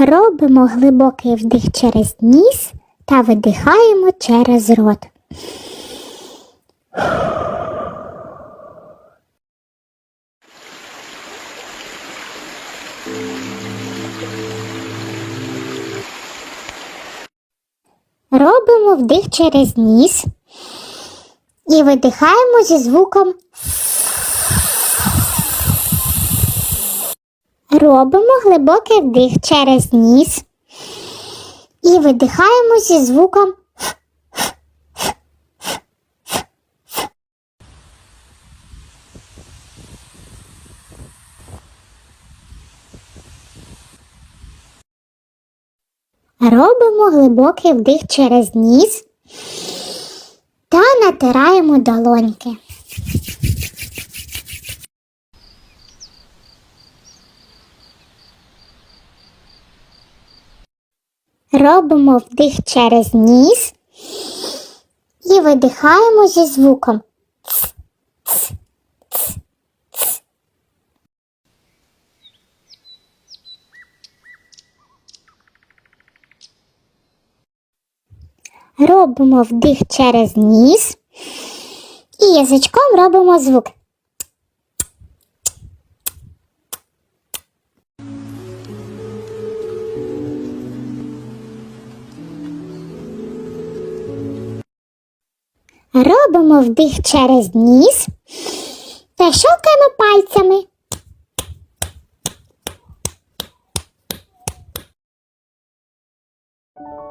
Робимо глибокий вдих через ніс та видихаємо через рот. Робимо вдих через ніс і видихаємо зі звуком. Робимо глибокий вдих через ніс і видихаємо зі звуком. Робимо глибокий вдих через ніс та натираємо долоньки. Робимо вдих через ніс і видихаємо зі звуком. Робимо вдих через ніс і язичком робимо звук. Робимо вдих через ніс та щелкаємо пальцями. you